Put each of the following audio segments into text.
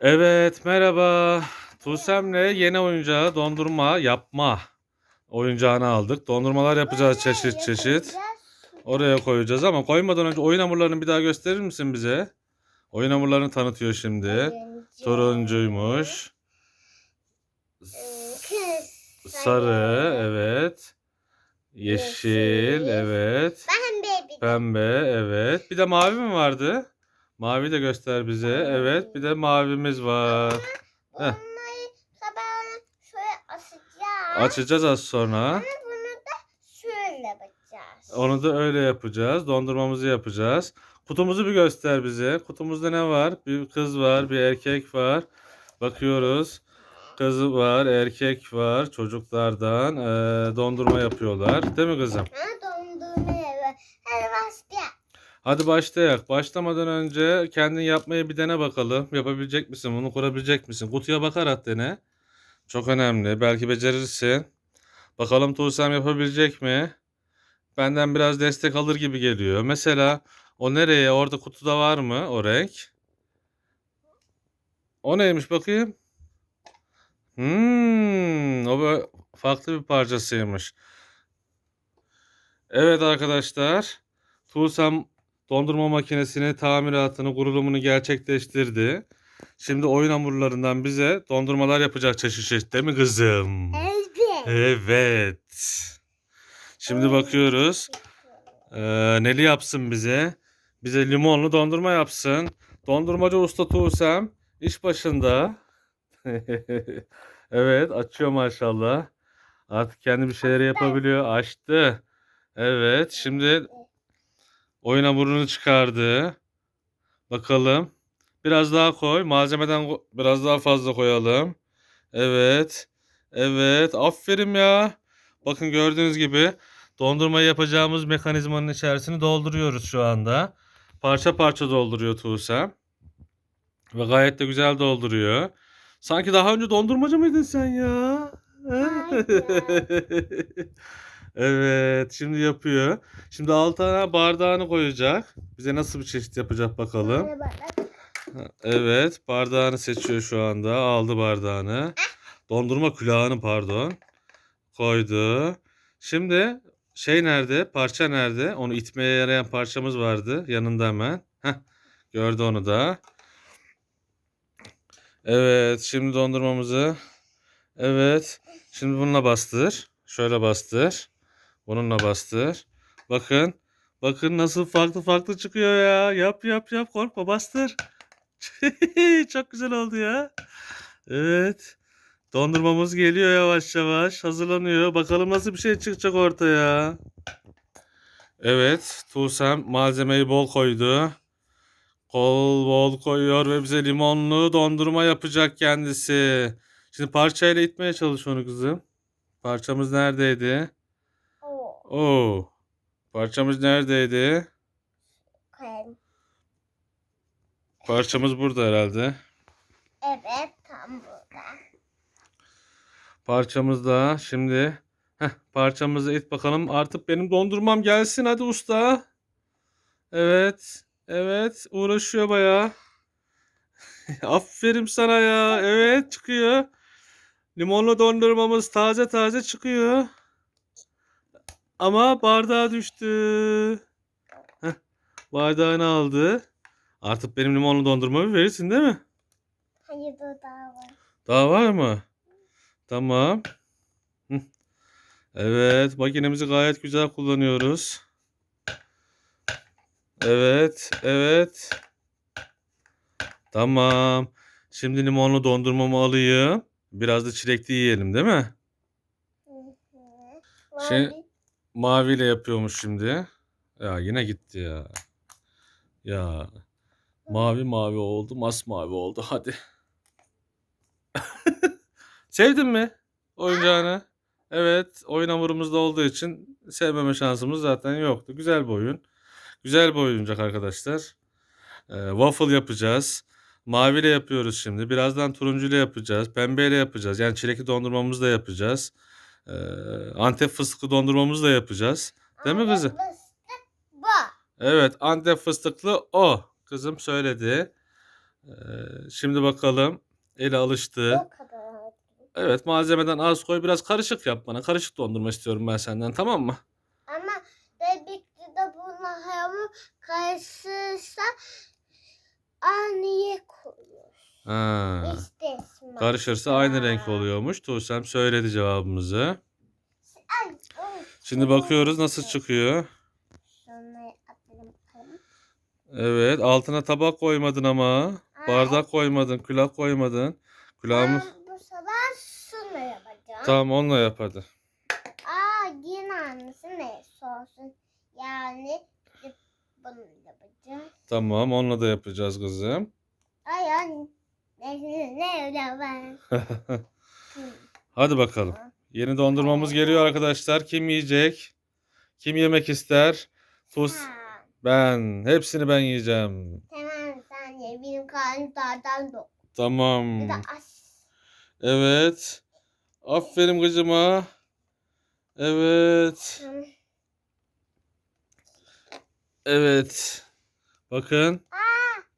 Evet, merhaba. Tuğsem'le yeni oyuncağı dondurma yapma oyuncağını aldık. Dondurmalar yapacağız çeşit çeşit. Oraya koyacağız ama koymadan önce oyun hamurlarını bir daha gösterir misin bize? Oyun hamurlarını tanıtıyor şimdi. Turuncuymuş. Sarı, evet. Yeşil, evet. Pembe, evet. Bir de mavi mi vardı? Mavi de göster bize. Evet, bir de mavimiz var. Bunları sabah şöyle asacağız. Açacağız az sonra. Bunu da şöyle yapacağız. Onu da öyle yapacağız. Dondurmamızı yapacağız. Kutumuzu bir göster bize. Kutumuzda ne var? Bir kız var, bir erkek var. Bakıyoruz. Kız var, erkek var. Çocuklardan eee, dondurma yapıyorlar. Değil mi kızım? Ha dondurma evi. Hadi başla. Hadi başlayak. Başlamadan önce kendin yapmayı bir dene bakalım. Yapabilecek misin? Bunu kurabilecek misin? Kutuya bakarak dene. Çok önemli. Belki becerirsin. Bakalım Tuğsem yapabilecek mi? Benden biraz destek alır gibi geliyor. Mesela o nereye? Orada kutuda var mı o renk? O neymiş bakayım? Hmm, o böyle farklı bir parçasıymış. Evet arkadaşlar. Tuğsem dondurma makinesini tamiratını, kurulumunu gerçekleştirdi. Şimdi oyun hamurlarından bize dondurmalar yapacak çeşit çeşit değil mi kızım? Evet. Evet. Şimdi bakıyoruz. Ee, neli yapsın bize? Bize limonlu dondurma yapsın. Dondurmacı usta Tuğsem iş başında. evet açıyor maşallah. Artık kendi bir şeyleri yapabiliyor. Açtı. Evet şimdi oyun hamurunu çıkardı. Bakalım. Biraz daha koy. Malzemeden ko- biraz daha fazla koyalım. Evet. Evet. Aferin ya. Bakın gördüğünüz gibi dondurmayı yapacağımız mekanizmanın içerisini dolduruyoruz şu anda. Parça parça dolduruyor Tuğsem. Ve gayet de güzel dolduruyor. Sanki daha önce dondurmacı mıydın sen ya? evet, şimdi yapıyor. Şimdi altına bardağını koyacak. Bize nasıl bir çeşit yapacak bakalım. Evet, bardağını seçiyor şu anda. Aldı bardağını. Dondurma külahını pardon. Koydu. Şimdi şey nerede? Parça nerede? Onu itmeye yarayan parçamız vardı. Yanında hemen. Heh, gördü onu da. Evet, şimdi dondurmamızı. Evet. Şimdi bununla bastır. Şöyle bastır. Bununla bastır. Bakın. Bakın nasıl farklı farklı çıkıyor ya. Yap yap yap korkma bastır. Çok güzel oldu ya. Evet. Dondurmamız geliyor yavaş yavaş. Hazırlanıyor. Bakalım nasıl bir şey çıkacak ortaya. Evet. Tuğsem malzemeyi bol koydu. Kol bol koyuyor ve bize limonlu dondurma yapacak kendisi. Şimdi parçayla itmeye çalış onu kızım. Parçamız neredeydi? Oo. Parçamız neredeydi? Parçamız burada herhalde. Evet tam burada. Parçamız da şimdi heh, parçamızı it bakalım. Artık benim dondurmam gelsin hadi usta. Evet. Evet. Uğraşıyor bayağı. Aferin sana ya. Evet çıkıyor. Limonlu dondurmamız taze taze çıkıyor. Ama bardağa düştü. Heh, bardağını aldı. Artık benim limonlu dondurmamı verirsin değil mi? Hayır daha var. Daha var mı? Tamam. Evet, makinemizi gayet güzel kullanıyoruz. Evet, evet. Tamam. Şimdi limonlu dondurmamı alayım. Biraz da çilekli yiyelim, değil mi? Hı hı. Şey-. Maviyle yapıyormuş şimdi. Ya yine gitti ya. Ya. Mavi mavi oldu, masmavi oldu. Hadi. Sevdin mi oyuncağını? Evet, oyun hamurumuzda olduğu için sevmeme şansımız zaten yoktu. Güzel bir oyun. Güzel bir oyuncak arkadaşlar. Ee, waffle yapacağız. Maviyle yapıyoruz şimdi. Birazdan turuncuyla yapacağız. Pembeyle yapacağız. Yani çilekli dondurmamızı da yapacağız. Ee, Antep fıstıklı dondurmamızı da yapacağız. Değil mi kızım? Evet, Antep fıstıklı o. Kızım söyledi. Ee, şimdi bakalım. Eli alıştı. Evet malzemeden az koy. Biraz karışık yap bana. Karışık dondurma istiyorum ben senden tamam mı? Ama bebekte de bununla hamur karışırsa aynıya koyuyor. Ha. İşte. Karışırsa aynı renk oluyormuş. Tuğsem söyledi cevabımızı. Şimdi bakıyoruz nasıl çıkıyor. Evet altına tabak koymadın ama. Bardak koymadın, külah koymadın. Külahımız... Ben bu sefer şunu yapacağım. Tamam onunla yap hadi. Aa yine annesi ne olsun. Yani bunu yapacağım. Tamam onunla da yapacağız kızım. Ay anne. Ne ne ne ben. Hadi bakalım. Yeni dondurmamız geliyor arkadaşlar. Kim yiyecek? Kim yemek ister? Tuz. Ben. Hepsini ben yiyeceğim. Tamam sen ye. Benim karnım dok. Tamam. Evet. Aferin kızıma. Evet. Evet. Bakın.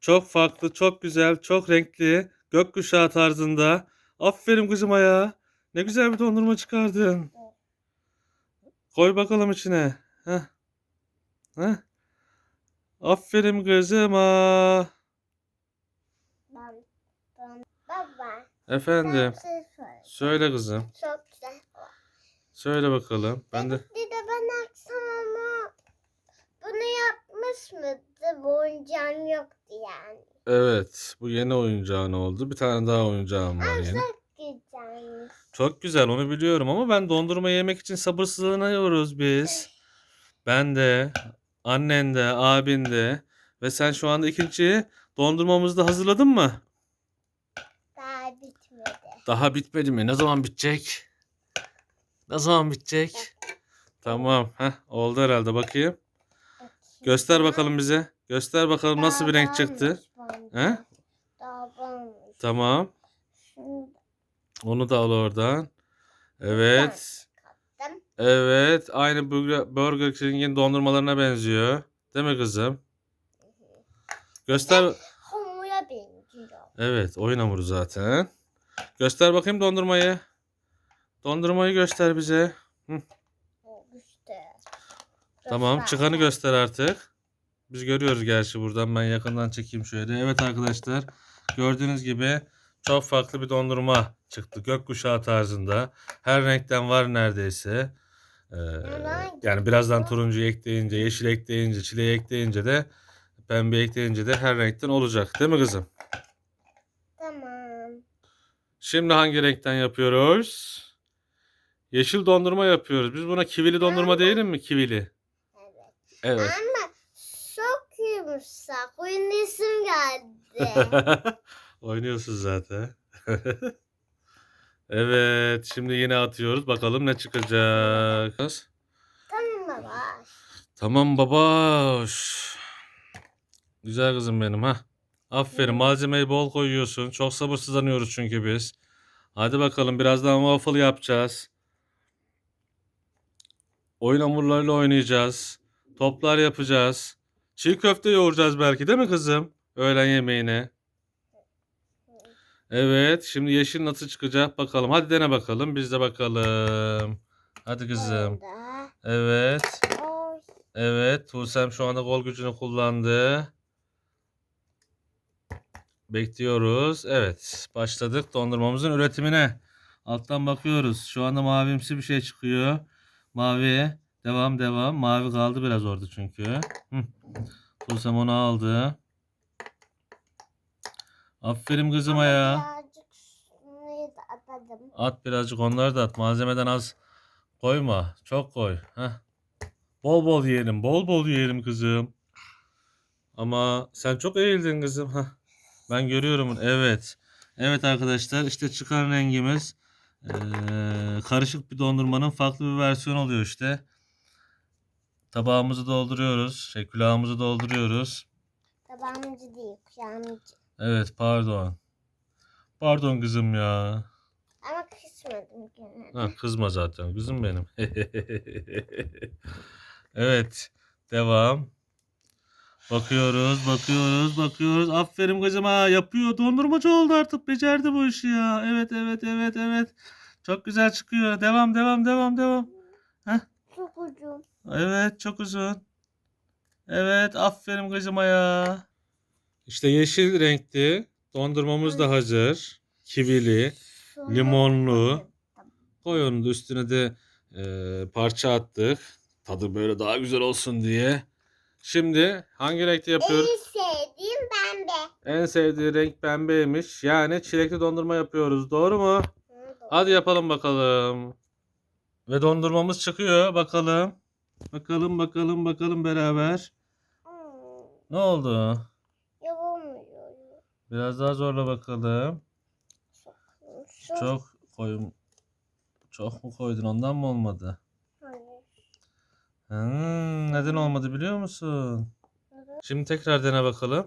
Çok farklı, çok güzel, çok renkli. Gökkuşağı tarzında. Aferin kızıma ya. Ne güzel bir dondurma çıkardın. Koy bakalım içine. Heh. Heh. Aferin kızıma. Baba. Efendim. Şey. Söyle kızım. Çok güzel. Söyle bakalım. Ben de Bir de ben akşam ama bunu yapmış mıydı? Oyuncağım yoktu yani. Evet, bu yeni oyuncağın oldu. Bir tane daha oyuncağım var yeni. Çok güzelmiş. Çok güzel, onu biliyorum ama ben dondurma yemek için sabırsızlanıyoruz biz. Ben de, annen de, abin de ve sen şu anda ikinci dondurmamızı da hazırladın mı? Daha bitmedi. Daha bitmedi mi? Ne zaman bitecek? Ne zaman bitecek? Tamam, heh, oldu herhalde. Bakayım. Göster bakalım bize. Göster bakalım nasıl bir renk çıktı. He? Daha. Tamam. Onu da al oradan. Evet. Evet. Aynı Burger, Burger King'in dondurmalarına benziyor. Değil mi kızım? Göster. Hamura benziyor. Evet. Oyun hamuru zaten. Göster bakayım dondurmayı. Dondurmayı göster bize. Tamam. Göster. Çıkanı göster artık. Biz görüyoruz gerçi buradan. Ben yakından çekeyim şöyle. Evet arkadaşlar. Gördüğünüz gibi çok farklı bir dondurma çıktı. Gökkuşağı tarzında. Her renkten var neredeyse. Ee, yani birazdan turuncu ekleyince, yeşil ekleyince, çileği ekleyince de pembe ekleyince de her renkten olacak. Değil mi kızım? Tamam. Şimdi hangi renkten yapıyoruz? Yeşil dondurma yapıyoruz. Biz buna kivili dondurma diyelim mi? Kivili. Evet. Evet. Ama Oyun isim geldi. Oynuyorsun zaten. evet, şimdi yine atıyoruz. Bakalım ne çıkacak. tamam baba. Tamam babaş. Güzel kızım benim ha. Aferin malzemeyi bol koyuyorsun. Çok sabırsızlanıyoruz çünkü biz. Hadi bakalım birazdan waffle yapacağız. Oyun hamurlarıyla oynayacağız. Toplar yapacağız. Çiğ köfte yoğuracağız belki değil mi kızım? Öğlen yemeğine. Evet, şimdi yeşil nasıl çıkacak bakalım. Hadi dene bakalım. Biz de bakalım. Hadi kızım. Evet. Evet. Tuğsem şu anda kol gücünü kullandı. Bekliyoruz. Evet. Başladık dondurmamızın üretimine. Alttan bakıyoruz. Şu anda mavimsi bir şey çıkıyor. Mavi. Devam devam. Mavi kaldı biraz orada çünkü. Hı. Onu aldı. Aferin kızıma ya. Birazcık şunu da atadım. At birazcık onları da at. Malzemeden az koyma. Çok koy. Heh. Bol bol yiyelim. Bol bol yiyelim kızım. Ama sen çok eğildin kızım. Heh. Ben görüyorum. Evet. Evet arkadaşlar işte çıkan rengimiz eee, karışık bir dondurmanın farklı bir versiyonu oluyor işte. Tabağımızı dolduruyoruz. Şey külahımızı dolduruyoruz. Tabağımcı değil, kuşağımcı. Evet pardon. Pardon kızım ya. Ama kısmadım gene. Ha, kızma zaten kızım benim. evet. Devam. Bakıyoruz, bakıyoruz, bakıyoruz. Aferin kızım ha. Yapıyor. Dondurmacı oldu artık. Becerdi bu işi ya. Evet, evet, evet, evet. Çok güzel çıkıyor. Devam, devam, devam, devam. Çok uzun. Evet, çok uzun. Evet, aferin kızıma ya. İşte yeşil renkli. Dondurmamız da hazır. Kivili, limonlu. Koy onun da üstüne de e, parça attık. Tadı böyle daha güzel olsun diye. Şimdi hangi renkte yapıyoruz? En sevdiğim pembe. En sevdiği renk pembeymiş. Yani çilekli dondurma yapıyoruz. Doğru mu? Hadi yapalım bakalım. Ve dondurmamız çıkıyor. Bakalım. Bakalım bakalım bakalım beraber. Ne oldu? Yapamıyorum. Biraz daha zorla bakalım. Çok. Çok koyun. Çok mu koydun? Ondan mı olmadı? Hayır. Hmm, neden olmadı biliyor musun? Şimdi tekrar dene bakalım.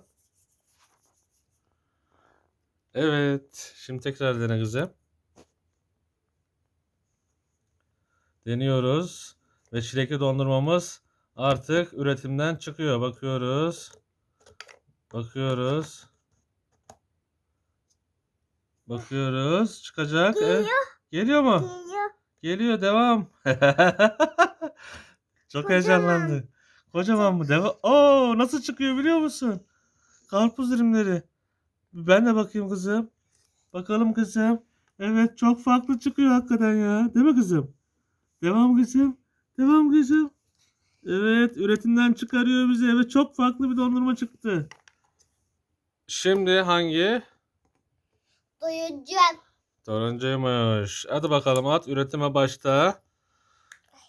Evet. Şimdi tekrar dene kızım. Deniyoruz. Ve çilekli dondurmamız artık üretimden çıkıyor. Bakıyoruz. Bakıyoruz. Bakıyoruz. Çıkacak. Evet. Geliyor mu? Geliyor. Geliyor. Devam. Çok Kocaman. heyecanlandı. Kocaman mı? Devam. Oo, nasıl çıkıyor biliyor musun? Karpuz dilimleri. Ben de bakayım kızım. Bakalım kızım. Evet çok farklı çıkıyor hakikaten ya. Değil mi kızım? Devam kızım. Devam kızım. Evet üretimden çıkarıyor bizi. Evet çok farklı bir dondurma çıktı. Şimdi hangi? Duyacağım. Turuncuymuş. Hadi bakalım at üretime başta.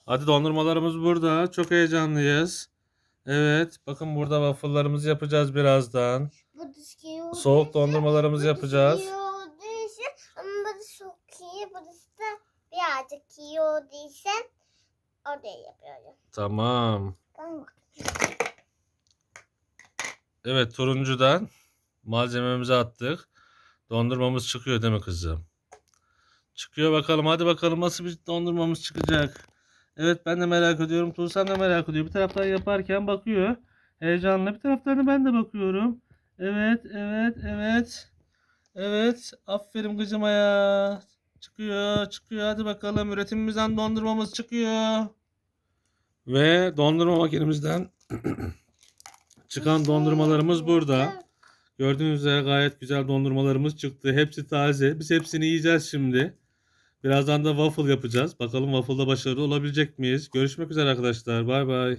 Hadi dondurmalarımız burada. Çok heyecanlıyız. Evet. Bakın burada waffle'larımızı yapacağız birazdan. Soğuk dondurmalarımızı bu yapacağız. diski olduğu için ama burası çok iyi. Burası da için oraya yapıyorum. Tamam. Bak. Evet turuncudan malzememizi attık. Dondurmamız çıkıyor değil mi kızım? Çıkıyor bakalım. Hadi bakalım nasıl bir dondurmamız çıkacak. Evet ben de merak ediyorum. Tuğsan da merak ediyor. Bir taraftan yaparken bakıyor. Heyecanla. Bir taraftan ben de bakıyorum. Evet, evet, evet. Evet. Aferin kızıma ya. Çıkıyor, çıkıyor. Hadi bakalım. Üretimimizden dondurmamız çıkıyor. Ve dondurma makinemizden çıkan dondurmalarımız burada. Gördüğünüz üzere gayet güzel dondurmalarımız çıktı. Hepsi taze. Biz hepsini yiyeceğiz şimdi. Birazdan da waffle yapacağız. Bakalım waffle'da başarılı olabilecek miyiz? Görüşmek üzere arkadaşlar. Bay bay.